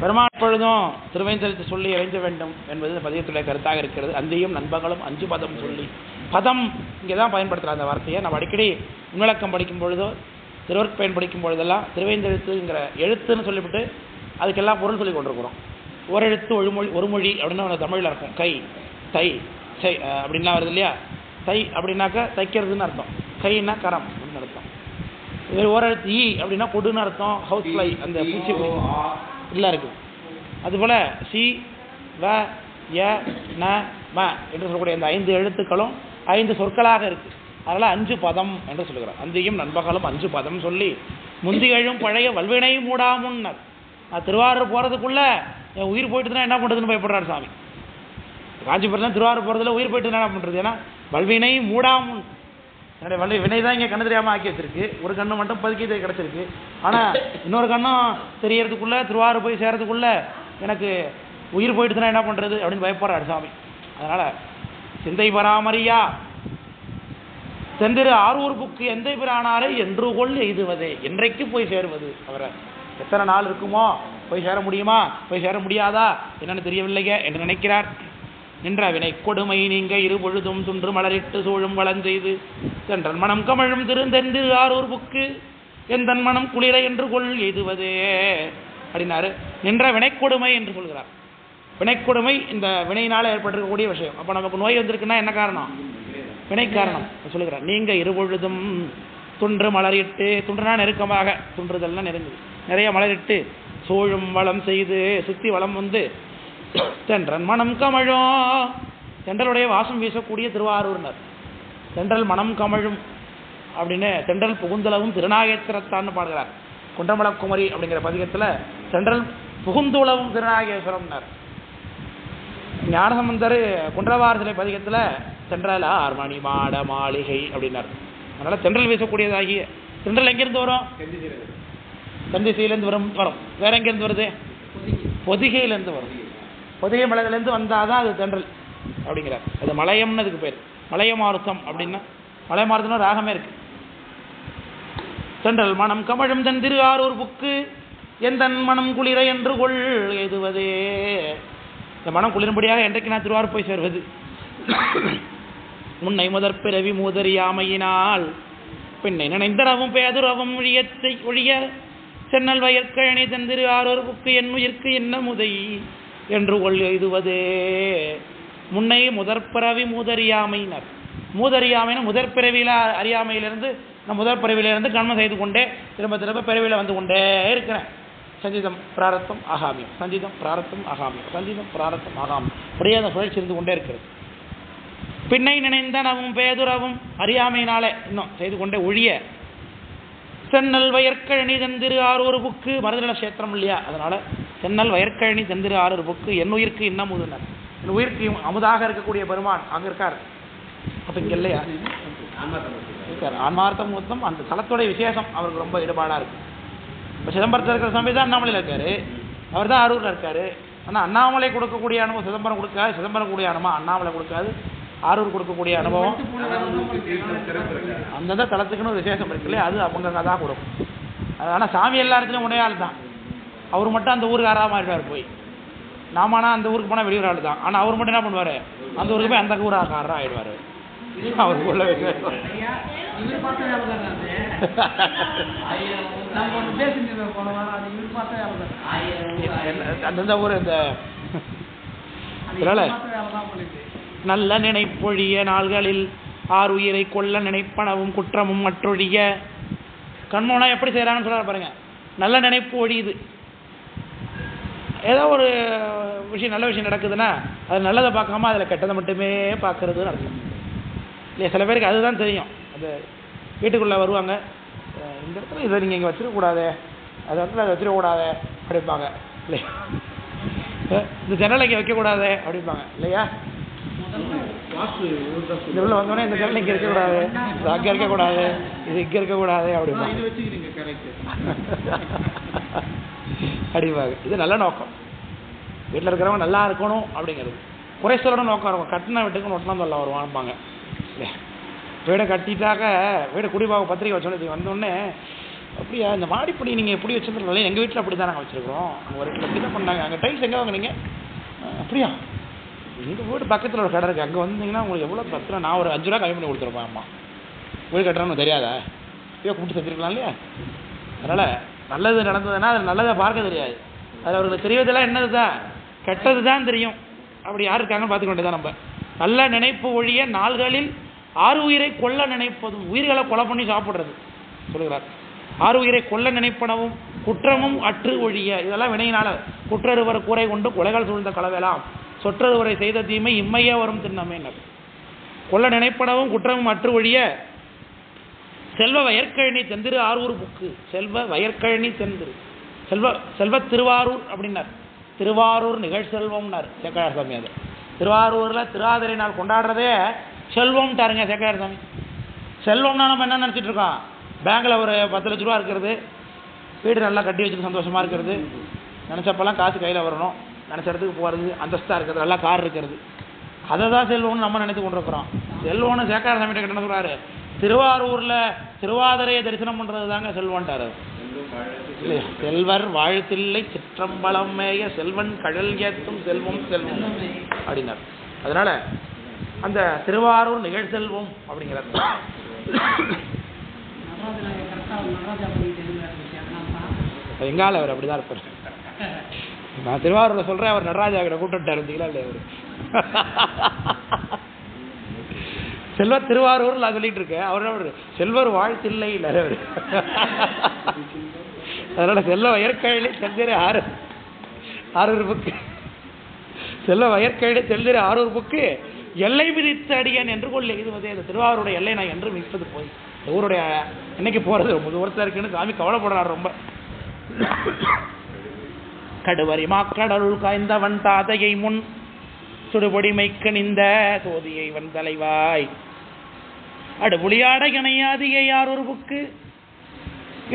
பெருமாள் பொழுதும் திருவைந்தெழுத்து சொல்லி இறைஞ்ச வேண்டும் என்பது இந்த பதியத்துடைய கருத்தாக இருக்கிறது. அந்தியும் நண்பர்களும் அஞ்சு பதம் சொல்லி. பதம் இங்கே தான் பயன்படுத்துகிற அந்த வார்த்தையை. நம்ம அடிக்கடி முன்விளக்கம் படிக்கும் பொழுதோ திருவற்பயன் படிக்கும் பொழுதெல்லாம் திருவேந்தெழுத்துங்கிற எழுத்துன்னு சொல்லிவிட்டு அதுக்கெல்லாம் பொருள் சொல்லி கொண்டிருக்கிறோம். ஒரு எழுத்து ஒரு மொழி ஒரு மொழி அப்படின்னு அந்த தமிழில் இருக்கும். கை தை சை அப்படின்லாம் வருது இல்லையா? தை அப்படின்னாக்கா தைக்கிறதுன்னு அர்த்தம். கைன்னா கரம் அப்படின்னு அர்த்தம். இது ஒரு எழுத்து ஈ அப்படின்னா கொடுன்னு அர்த்தம். ஹவுஸ் ஃப்ளை அந்த பூச்சி இல்லை இருக்கு. அதுபோல் சி வ ய ந ம என்று சொல்லக்கூடிய அந்த ஐந்து எழுத்துக்களும் ஐந்து சொற்களாக இருக்குது அதனால் அஞ்சு பதம் என்று சொல்லுகிறார். அந்தியும் நண்பகலும் அஞ்சு பதம் சொல்லி முந்திகழும் பழைய வல்வினை மூடாமுன்னர் நான் திருவாரூர் போகிறதுக்குள்ளே என் உயிர் போயிட்டுதுன்னா என்ன பண்ணுறதுன்னு பயப்படுறார் சாமி. காஞ்சிபுரத்தில் திருவாரூர் போகிறதுல உயிர் போயிட்டு என்ன பண்ணுறது ஏன்னா வல்வினை மூடாமுன் என்னுடைய வள்ளி வினை தான் இங்கே கண்ணு தெரியாமல் ஆக்கி வச்சிருக்கு. ஒரு கண்ணு மட்டும் பதுக்கி கிடச்சிருக்கு. ஆனால் இன்னொரு கண்ணும் தெரியறதுக்குள்ள திருவாரூர் போய் சேர்றதுக்குள்ள எனக்கு உயிர் போயிட்டுதுன்னா என்ன பண்ணுறது அப்படின்னு பயப்படுறாரு சாமி. அதனால் சிந்தை பராமரியா. செந்திரு ஆரூர் புக்கு எந்தை பிரானாரை என்று கொள் எய்துவதே. என்றைக்கு போய் சேருவது? அவரை எத்தனை நாள் இருக்குமோ? போய் சேர முடியுமா? போய் சேர முடியாதா? என்னன்னு தெரியவில்லையே என்று நினைக்கிறார். நின்ற வினை கொடுமை நீங்க இரு பொழுதும் துன்று மலரிட்டு சூழும் வளஞ்செய்து சென்றன் மனம் கமழும் திருந்தென்று ஆரூர் புக்கு எந்தன் மனம் குளிர என்று கொள் எய்துவதே அப்படின்னாரு. நின்ற வினைக்கொடுமை என்று சொல்கிறார். வினைக்கொடுமை இந்த வினையினால் ஏற்பட்டிருக்கக்கூடிய விஷயம். அப்போ நமக்கு நோய் வந்திருக்குன்னா என்ன காரணம்? வினை காரணம். சொல்லுகிறார் நீங்க இருபொழுதும் துன்று மலரிட்டு துன்றுனா நெருக்கமாக துன்றுதல்னா நெருங்குது. நிறைய மலரிட்டு சோழும் வளம் செய்து சுத்தி வளம் வந்து தென்றன் மனம் கமழும். தென்றலுடைய வாசம் வீசக்கூடிய திருவாரூர்னர். தென்றல் மனம் கமழும் அப்படின்னு தென்றல் புகுந்தளவும் திருநாகேஸ்வரத்தான்னு பாடுகிறார். குண்டமலக்குமரி அப்படிங்கிற பதிகத்தில் தென்றல் புகுந்துளவும் திருநாகேஸ்வரம்னார். ஞானசம்பந்தர் குன்றவார் சிலை பதிகத்தில் தென்றல் ஆர்மணி மாட மாளிகை அப்படின்னார். அதனால் தென்றல் வீசக்கூடியதாகிய தென்றல் எங்கேருந்து வரும்? தந்திசையிலேருந்து வரும் வரும். வேற எங்கேருந்து வருது? பொதிகையிலேருந்து வரும். புதிய மலையிலேருந்து வந்தால் தான் அது தென்றல் அப்படிங்கிறார். அது மலையம்னு அதுக்கு பேர். மலையமாருத்தம் அப்படின்னா மலையமாருத்தம்னு ராகமே இருக்கு. தென்றல் மனம் கமழும் தன் திரு ஆரூர் புக்கு எந்தன் மனம் குளிர என்று கொள் எதுவதே. இந்த மனம் குளிரும்படியாக என்றைக்கு நான் திருவாரூர் போய் சேர்வது? முன்னை முதற் பிறவி மூதறியாமையினால் பின்னை நினைந்தரவும் பேதுரவும் ஒழியத்தை ஒழிய சென்னல் வயற்கழனி தந்திரு ஆரோர் புக்கு என் உயிர்க்கு என்ன முதை? என்று கொள் எழுதுவது. முன்னை முதற்பிறவி மூதறியாமையினர். மூதறியாமைன்னு முதற் பிறவியில அறியாமையிலிருந்து நான் முதற் பிறவியிலிருந்து கண்மம் செய்து கொண்டே திரும்ப திரும்ப பிறவியில் வந்து கொண்டே இருக்கிறேன். சஞ்சிதம் பிராரத்தம் ஆகாமியம். சஞ்சிதம் பிராரத்தம் ஆகாமியம். சஞ்சிதம் பிராரத்தம் ஆகாமியம். அப்படியே அந்த சுழற்சி இருந்து கொண்டே இருக்கிறது. பின்னை நினைந்த நவும் பேதுரவும் அறியாமையினாலே இன்னும் செய்து கொண்டே ஒழிய சென்னல் வயற்கழனி தந்திரு ஆரூர் புக்கு மருதநல கஷேத்திரம் இல்லையா? அதனால சென்னல் வயற்கழனி செந்திரு ஆறு புக்கு என் இன்னும் முதுனர் என் உயிர்க்கு அமுதாக இருக்கக்கூடிய பெருமான் அங்கே இருக்கார். அப்ப இல்லையா? இருக்கார். ஆன்மார்த்தம் மொத்தம் அந்த தலத்துடைய விசேஷம் அவருக்கு ரொம்ப ஈடுபாடாக இருக்கு. இப்போ சிதம்பரத்தில் இருக்கிற சாமி தான் அண்ணாமலையில் இருக்கார். அவர் தான் அரூரில் இருக்கார். ஆனால் அண்ணாமலை கொடுக்கக்கூடிய அனுபவம் சிதம்பரம் கொடுக்காது. சிதம்பரம் கூடிய அனுபவம் அண்ணாமலை கொடுக்காது. ஆரூர் கொடுக்கக்கூடிய அனுபவம். அந்தந்த தளத்துக்குன்னு ஒரு விசேஷம் இருக்கு இல்லையா? அது அவங்க தான் கொடுக்கும். அது ஆனால் சாமி எல்லா இடத்துலையும் ஒரே தான். அவர் மட்டும் அந்த ஊருக்கு ஆறாக மாறிடுவார் போய். நாமானா அந்த ஊருக்கு போனால் வெளியூர் ஆள் தான். ஆனால் அவர் மட்டும் என்ன பண்ணுவார்? அந்த ஊருக்கு போய் அந்த ஊர் ஆக்காரா ஆயிடுவார். அவர் உள்ள அந்தந்த ஊர் இந்த. நல்ல நினைப்பொழிய நாள்களில் ஆறு உயிரை கொல்ல நினைப்பனவும் குற்றமும் மற்றொழிய. கண்மோனா எப்படி செய்கிறாங்கன்னு சொல்றாரு பாருங்க. நல்ல நினைப்பு ஒழியுது. ஏதோ ஒரு விஷயம் நல்ல விஷயம் நடக்குதுன்னா அது நல்லதை பார்க்காம அதில் கெட்டதை மட்டுமே பார்க்கறதுன்னு அர்த்தம். இல்லையா? சில பேருக்கு அதுதான் தெரியும். அது வீட்டுக்குள்ளே வருவாங்க. இந்த இடத்துல இதை நீங்கள் இங்கே வச்சிருக்கக்கூடாதே அது இடத்துல அதை வச்சிருக்கக்கூடாதே அப்படிம்பாங்க. இல்லையா? இந்த ஜன்னலை இங்கே வைக்கக்கூடாதே. அப்படிம்பாங்க. இல்லையா? இந்த உள்ள வந்தோடனே இந்த ஜன்னல் இங்கே இருக்கக்கூடாது இது அங்கே இருக்கக்கூடாது. இது இங்கே இருக்கக்கூடாது. அப்படிம்பாங்க. இது இது நல்ல நோக்கம். வீட்டில் இருக்கிறவங்க நல்லா இருக்கணும் அப்படிங்கிறது. குறை சொல்லணும் நோக்கம் இருக்கும். கட்டின வீட்டுக்கு ஒட்டினா சொல்ல வருவான்பாங்க இல்லையா? வீடை கட்டிட்டாக்க வீடு குடிபாக பத்திரிக்கை வச்சோன்னே வந்தோடனே அப்படியா இந்த மாடிப்படி நீங்கள் எப்படி வச்சுருந்தோம் எங்கள் வீட்டில் அப்படி தான் நாங்கள் வச்சுருக்கிறோம். அங்கே ஒரு அப்படி தான் பண்ணாங்க. அங்கே டைல்ஸ் எங்கே வாங்கினீங்க? அப்படியா? எங்கள் வீடு பக்கத்தில் ஒரு கடை இருக்குது அங்கே வந்தீங்கன்னா உங்களுக்கு எவ்வளோ பத்து ரூபா நான் ஒரு அஞ்சு ரூபா கம்மி பண்ணி கொடுத்துருப்பேன் அம்மா. வீடு கட்டுறோன்னு தெரியாதா? ஐயோ கூப்பிட்டு செஞ்சுருக்கலாம் இல்லையா? அதனால் நல்லது நடந்ததுன்னா அது நல்லதை பார்க்க தெரியாது. அது அவர்களுக்கு தெரிவதெல்லாம் என்னது தான் கெட்டது தான் தெரியும். அப்படி யார் இருக்காங்கன்னு பார்த்துக்க வேண்டியதான் நம்ம. நல்ல நினைப்பு ஒழிய நாள்களில் ஆறு உயிரை கொல்ல நினைப்பதும் உயிர்களை கொலை பண்ணி சாப்பிட்றது. சொல்லுகிறார். ஆறு உயிரை கொல்ல நினைப்பனவும் குற்றமும் அற்று ஒழிய இதெல்லாம் வினையினால. குற்றறுவர் கூரை கொண்டு கொலைகள் சூழ்ந்த கலவையெல்லாம் சொற்றறுவரை செய்த தீமை இம்மையே வரும் திண்ணமே கொல்ல நினைப்பனவும் குற்றமும் அற்று ஒழிய செல்வ வயற்கழனி தெந்திரு ஆரூர் புக்கு. செல்வ வயற்கழனி தெந்திரு செல்வ செல்வ திருவாரூர் அப்படின்னார். திருவாரூர் நிகழ்செல்வம்னார் சேக்கரார் சாமி அது. திருவாரூரில் திருவாதிரை நாள் கொண்டாடுறதே செல்வம்ட்டாருங்க சேக்கரார் சாமி செல்வம்னா நம்ம என்ன நினச்சிட்டு இருக்கோம்? பேங்க்கில் ஒரு பத்து லட்ச ரூபா இருக்கிறது. வீடு நல்லா கட்டி வச்சுட்டு சந்தோஷமாக இருக்கிறது. நினச்சப்பெல்லாம் காசு கையில் வரணும். நினச்ச இடத்துக்கு போகிறது அந்தஸ்தாக இருக்கிறது நல்லா கார் இருக்கிறது. அதை தான் செல்வம்னு நம்ம நினைத்து கொண்டிருக்கிறோம். செல்வம்னு சேக்கார சாமி கிட்ட கிட்ட சொல்கிறாரு திருவாரூரில் திருவாதிரையை தரிசனம் பண்ணுறது தாங்க செல்வன்ட்டார் செல்வர் வாழ்த்தில்லை சிற்றம்பலம் மேய செல்வன் கழல் ஏத்தும் செல்வம் செல்வம் அப்படின்னார். அதனால அந்த திருவாரூர் நிகழ்செல்வம் அப்படிங்கிறார். எங்கால அவர் அப்படிதான் இருப்பார். நான் திருவாரூரில் சொல்றேன் அவர் நடராஜா கிட்ட கூப்பிட்டுட்டார் இருந்தீங்களா இல்லையா அவர்? செல்வர் திருவாரூர் நான் சொல்லிட்டு இருக்கேன். அவர் அவர் செல்வர் வாழ்த்தில்லை இல்லை அவர் அதனால செல்வ வயற்கழலி செல்திரு ஆறு ஆரூர் புக்கு. செல்வ வயற்கழலி செந்திர ஆரூர் புக்கு. எல்லை விதித்து அடியேன் என்று கொள்ள. இதுவதே இந்த திருவாரூருடைய எல்லை நான் என்று மிப்பது போய். ஊருடைய என்னைக்கு போறது? ரொம்ப தூரத்தில் இருக்குன்னு சாமி கவலைப்படுறார் ரொம்ப. கடுவரி மாக்கடலுள் காய்ந்தவன் தாதையை முன் சுடுபொடி மைக்கணிந்த சோதியை வன் தலைவாய். அடுபுலியாட இணையாதியை யாரொரு புக்கு?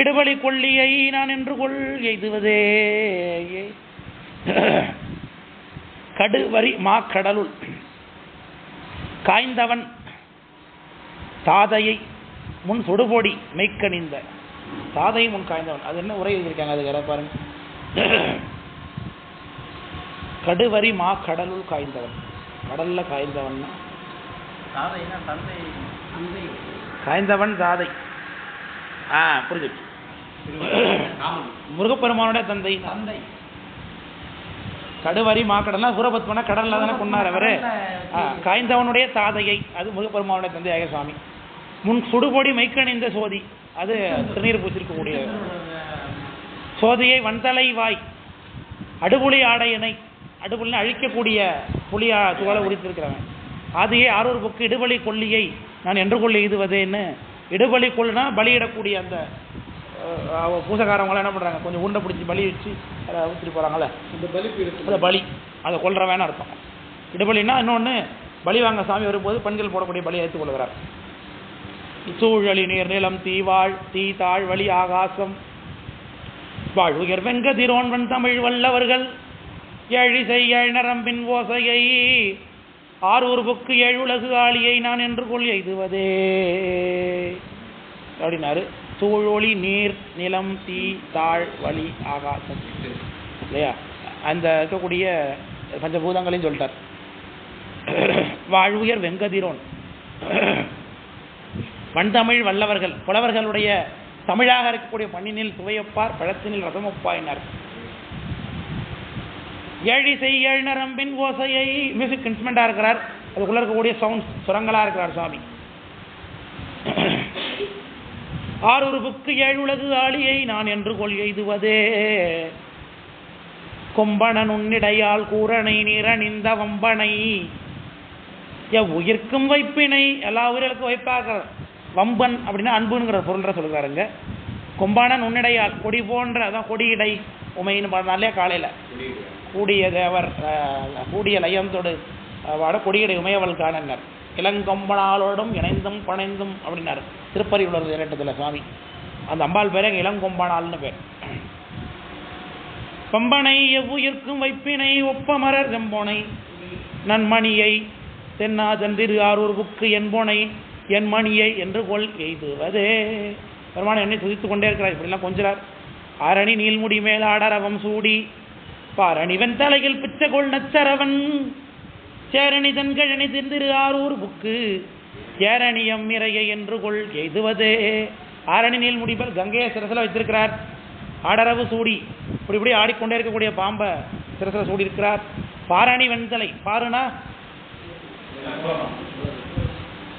இடுபலி கொள்ளியை நான் என்று கொள் எய்துவதே. கடுவரி மாக்கடலுள். காய்ந்தவன் தாதையை முன் சுடுபொடி மெய்க்கணிந்த தாதை முன் காய்ந்தவன். அது என்ன உரை எழுதியிருக்காங்க அது யாராவது பாருங்க. கடுவரி மா கடலுள் காய்ந்தவன். கடல்ல காய்ந்தவன். காய்ந்தவன் தாதை. ஆ புரிஞ்சுச்சு முருகப்பெருமானுடைய தந்தை. தந்தை. கடுவரி மாக்கடல்னா சூரபத்மனா கடல்ல தானே கொண்டார் அவரு. காய்ந்தவனுடைய தாதையை அது முருகப்பெருமானுடைய தந்தையாக சுவாமி முன் சுடுபொடி மைக்கணிந்த சோதி அது திருநீர் பூச்சிருக்கக்கூடிய சோதியை வந்தலை வாய் அடுபுலி ஆடையனை அடுபுலினை அழிக்கக்கூடிய புலியா துகளை உரித்திருக்கிறவன். ஆதியே ஆரூர் புக்கு இடுபலி கொல்லியை நான் என்று கொள்ளி எய்துவதேன்னு இடுபலி கொல்லுனா பலியிடக்கூடிய அந்த பூசக்காரவங்களாம் என்ன பண்ணுறாங்க கொஞ்சம் உண்டை பிடிச்சி பலி வச்சு அதை ஊற்றிட்டு போகிறாங்கல்ல இந்த பலி அந்த பலி. அதை கொல்றவன்னு அர்த்தம். இடுபலின்னா இன்னொன்று பலி வாங்க சாமி வரும்போது பெண்கள் போடக்கூடிய பலியை ஏற்றுக் கொள்கிறார். சூழலி நீர் நிலம் தீவாழ் தீ தாழ் வழி ஆகாசம். வாழ்வுயர் வெங்கதிரோன்வன் தமிழ் வல்லவர்கள். ஏழிசை ஏழ்நரம்பின் ஓசையை ஆரூர் புக்கு ஏழுலகு ஆளியை நான் என்று கொள் எய்துவதே. அப்படின்னாரு. சூழொளி நீர் நிலம் தீ தாழ் வழி ஆகாசம். இல்லையா? அந்த இருக்கக்கூடிய பஞ்சபூதங்களையும் சொல்லிட்டார். வாழ்வுயர் வெங்கதிரோன். வண்தமிழ் வல்லவர்கள் புலவர்களுடைய தமிழாக இருக்கக்கூடிய பண்ணினில் சுவையப்பார் பழத்தினில் ரசமப்பா என்னார் ஏழிசை ஏழ்நரம்பின் ஓசையை மியூசிக் இன்ஸ்ட்ருமெண்ட்டாக இருக்கிறார். அதுக்குள்ளே இருக்கக்கூடிய சவுண்ட்ஸ் சுரங்களாக இருக்கிறார் சுவாமி. ஆறொரு புக்கு ஏழுலகு ஆளியை நான் என்று கொள் எய்துவதே. கொம்பணன் உன்னிடையால் கூரனை நிறணிந்த வம்பனை. உயிர்க்கும் வைப்பினை எல்லா உயிர்களுக்கும் வைப்பாக வம்பன் அப்படின்னா அன்புங்கிற பொருள்ற சொல்கிறாருங்க கொம்பானன் உன்னிடையால் கொடி போன்ற அதான் கொடியிடை. உமைன்னு பாடினாலே காலையில். கூடிய தேவர் கூடிய லயந்தோடு வாட கொடியடை உமையவள் காணனர் இளங்கொம்பனாலோடும் இணைந்தும் பணைந்தும் அப்படின்னாரு. திருப்பறிவுள்ளது இரட்டத்தில் சுவாமி. அந்த அம்பாள் பேரே இளங்கொம்பனால்னு பேர். பம்பனை எவ்வுயிர்க்கும் வைப்பினை ஒப்பமரர் செம்போனை. நன்மணியை தென்னா தந்திரு ஆரூர் புக்கு என்போனை. என் மணியை என்று கொள் எய்துவதே. பெருமானை எண்ணி துதித்துக் கொண்டே இருக்கிறார். இப்படிலாம் கொஞ்சிறார். ஆரணி நீள்முடி மேல் ஆடரவம் சூடி. பாரணிவன் தலையில் பிச்சகோள் நச்சரவன். சேரணி தன்கழனி திரு ஆரூர் புக்கு. ஏரணியம் இறைய என்று கொள் எய்துவதே. ஆரணி நீள்முடி மேல் கங்கையை சிரசில் வைத்திருக்கிறார். ஆடரவு சூடி. இப்படி இப்படி ஆடிக்கொண்டே இருக்கக்கூடிய பாம்பை சிரசில் சூடி இருக்கிறார் பாரணி வெண்தலை பாருனா?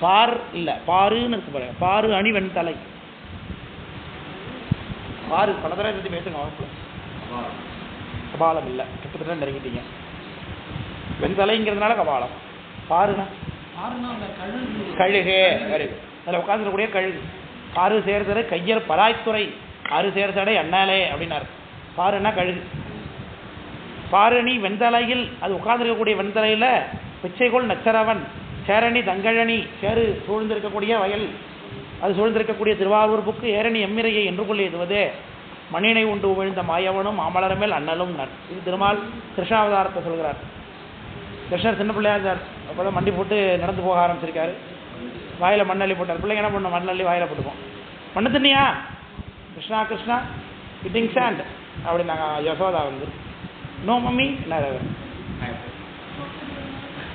பார் இல்லை பாருன்னு இருக்கு பாரு அணி வெண்தலை பாரு பல தடவை பத்தி பேசுங்க கபாலம். இல்ல. கிட்டத்தட்ட நெருங்கிட்டீங்க வெண்தலைங்கிறதுனால கபாலம். அந்த கழுகு. வெரி குட் அதில் உட்காந்துருக்கக்கூடிய கழுகு. பாரு சேர்தரு கையர் பராய்த்துறை ஆறு சேர்தடை அண்ணாலே அப்படின்னாரு பாருன்னா கழுகு. பாரணி வெண்தலையில் அது உட்கார்ந்திருக்கக்கூடிய வெண்தலையில் பிச்சைகோள் நச்சரவன் சேரணி தங்கழனி சேரு சூழ்ந்திருக்கக்கூடிய வயல். அது சூழ்ந்திருக்கக்கூடிய திருவாரூர் புக்கு ஏரணி எம்மிரையை என்று கொள் எதுவதே மணினை உண்டு உமிழ்ந்த மாயவனும் மாமலரமேல் அண்ணலும் நன். இது திருமால் கிருஷ்ணாவதாரத்தை சொல்கிறார். கிருஷ்ணர் சின்ன பிள்ளையா இருந்தார் அப்போதான் மண்டி போட்டு நடந்து போக ஆரம்பிச்சிருக்காரு. வாயில மண்ணள்ளி போட்டார். பிள்ளைங்க என்ன பண்ணும்? மண்ணள்ளி வாயில போட்டுப்போம் மண்ணு தண்ணியா கிருஷ்ணா கிருஷ்ணா இட்டிங் சாண்ட் அப்படின்னாங்க. யசோதா வந்து. No mummy. என்ன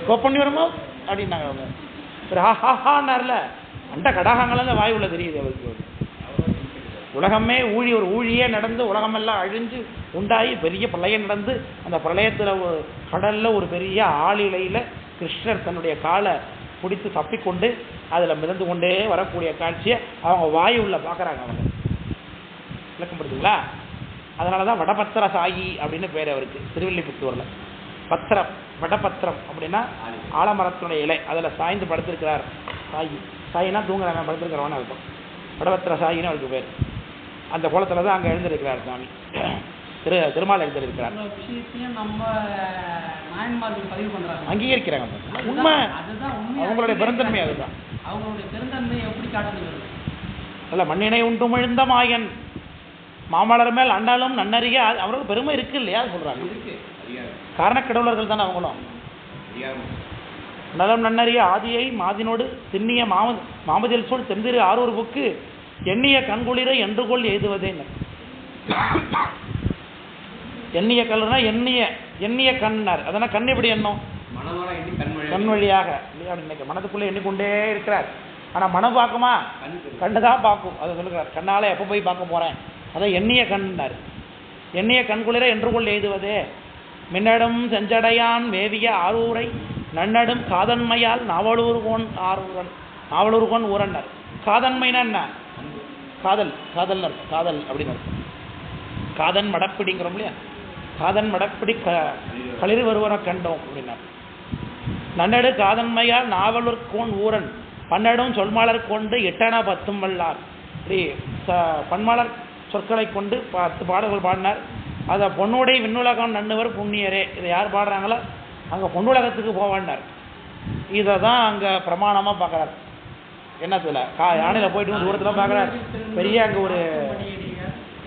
கோ பண்ணி வருமோ அப்படின்னாங்க அவங்க. ஒரு ஹா ஹா ஹான்னார்ல. அண்ட கடாகங்கள்லாம் வாய் உள்ள தெரியுது அவருக்கு. உலகமே ஊழி ஒரு ஊழியே நடந்து உலகமெல்லாம் அழிஞ்சு உண்டாகி பெரிய பிரளயம் நடந்து அந்த பிரளயத்தில் ஒரு கடலில் ஒரு பெரிய ஆளிலையில் கிருஷ்ணர் தன்னுடைய காலை பிடித்து தப்பிக்கொண்டு அதில் மிதந்து கொண்டே வரக்கூடிய காட்சியை அவங்க வாய் உள்ள பார்க்குறாங்க அவங்க. விளக்கப்படுதுங்களா அதனால தான் வடபத்திர சாயி அப்படின்னு பேர் அவருக்கு திருவில்லிபுத்தூரில். பத்திரம் வடபத்திரம் அப்படின்னா ஆலமரத்தினுடைய இலை. அதில் சாய்ந்து படுத்திருக்கிறார் சாயி. சாயினா தூங்குறாங்க படுத்திருக்கிறவன்னு அர்த்தம். வடபத்திர சாயின்னு அவருக்கு பேர். அந்த குளத்துல தான் அங்கே எழுந்திருக்கிறார் சாமி. திரு திருமால் எழுந்திருக்கிறார். அங்கீகரிக்கிறாங்க. உண்மை. அவங்களுடைய பெருந்தன்மை அதுதான். அவங்களுடைய பெருந்தன்மையை எப்படி காட்டுகிறது அல்ல மண்ணினை உண்டு மிழ்ந்த மாயன். மாமலர் மேல் அண்டாலும் நன்னறிய அவருக்கு பெருமை இருக்கு இல்லையா? சொல்றாங்க. இருக்கு. காரணக்கடவுளர்கள் தானே அவங்களும். நலம் நன்னறிய ஆதியை மாதினோடு திண்ணிய மாம மாமதில் சொல் தெந்திரு ஆரூர் புக்கு எண்ணிய கண்குளிர என்றுகொள் எய்துவதேன்னு எண்ணிய கல்லுனா எண்ணிய எண்ணிய கண்ணார். அதனால் கண் எப்படி எண்ணும்? கண் வழியாக. இன்னைக்கு மனதுக்குள்ளே எண்ணிக்கொண்டே இருக்கிறார். ஆனா மனம் பார்க்குமா. கண்ணு தான் பார்க்கும். அதை சொல்லுகிறார். கண்ணால எப்போ போய் பார்க்க போறேன்? அதான் எண்ணிய கண்ணார். எண்ணிய கண்குளிர என்றுகொள் எய்துவதே. மின்னடும் செஞ்சடையான் மேவிய ஆரூரை. நன்னடும் காதன்மையால் நாவலூர் கோன் ஆரூரன் நாவலூர் கோன் ஊரன்னர் காதன்மைனா என்ன? காதல் காதல் காதல் அப்படின்னு அர்த்தம். காதன் மடப்பிடிங்கிறோம் இல்லையா? காதன் மடப்பிடி க களிர் வருவன கண்டோம் அப்படின்னார் நன்னடு காதன்மையால் நாவலூர் கோன் ஊரன் பன்னடும் சொல்மாளர் கொண்டு எட்டனா பத்தும் வல்லார். இப்படி ச- பன்மாளர் சொற்களை கொண்டு பத்து பாடல்கள் பாடினார். அதை பொன்னுடை விண்ணுலகம் நன்னுவர் புண்ணியரே. இதை யார் பாடுறாங்களோ? அங்கே பொன்னுலகத்துக்கு போவேன்னார் இதை தான் அங்கே பிரமாணமாக பார்க்குறாரு. என்னத்தில் கா யானையில் போயிட்டு வந்து தூரத்தில் பார்க்குறாரு. பெரிய அங்கே ஒரு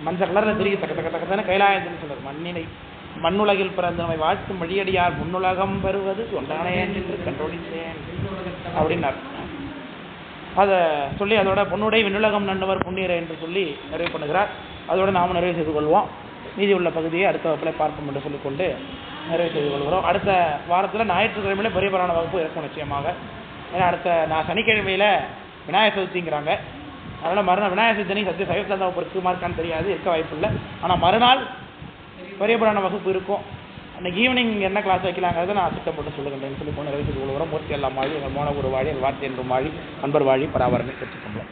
மஞ்சள் கலரில் தெரியுது. தக்க தக்க தக்கத்தானே கைலாயத்துன்னு சொல்கிறார் மண்ணினை மண்ணுலகில் பிறந்தவை வாழ்த்தும் மொழியடியார். முன்னுலகம் பெறுவது சொன்னானே என்று கண்டொழித்தேன் அப்படின்னார். அதை சொல்லி அதோட பொன்னுடை விண்ணுலகம் நன்னவர் புண்ணியர் என்று சொல்லி நிறைவு பண்ணுகிறார். அதோட நாம நிறைவு செய்து கொள்வோம். மீதி உள்ள பகுதியை அடுத்த வகுப்பில் பார்ப்போம் என்று சொல்லிக்கொண்டு நிறைவு செய்து கொள்கிறோம். அடுத்த வாரத்தில் ஞாயிற்றுக்கிழமையில பெரிய புராண வகுப்பு இருக்கும் நிச்சயமாக. ஏன்னா அடுத்த நான் சனிக்கிழமையில விநாயகர் சதுர்த்திங்கிறாங்க. அதனால் மறுநாள் விநாயகர் சதுர்த்தி சத்திய சைவத்தாந்த வகுப்பு இருக்குமா இருக்கான்னு தெரியாது இருக்க வாய்ப்பு இல்லை. ஆனால் மறுநாள் பெரிய புராண வகுப்பு இருக்கும். அன்றைக்கி ஈவினிங் என்ன கிளாஸ் வைக்கலாங்கிறத நான் திட்டப்பட்டு சொல்லுகின்றேன். சொல்லி போன நிறைவு செய்து கொள்கிறோம். மூர்த்தி எல்லாம் வாழி எங்கள் மோனகுரு வாழி எங்கள் வார்த்தை என்றும் வாழி அன்பர் வாழி பராபரமே பெற்றுக்கொள்வோம்.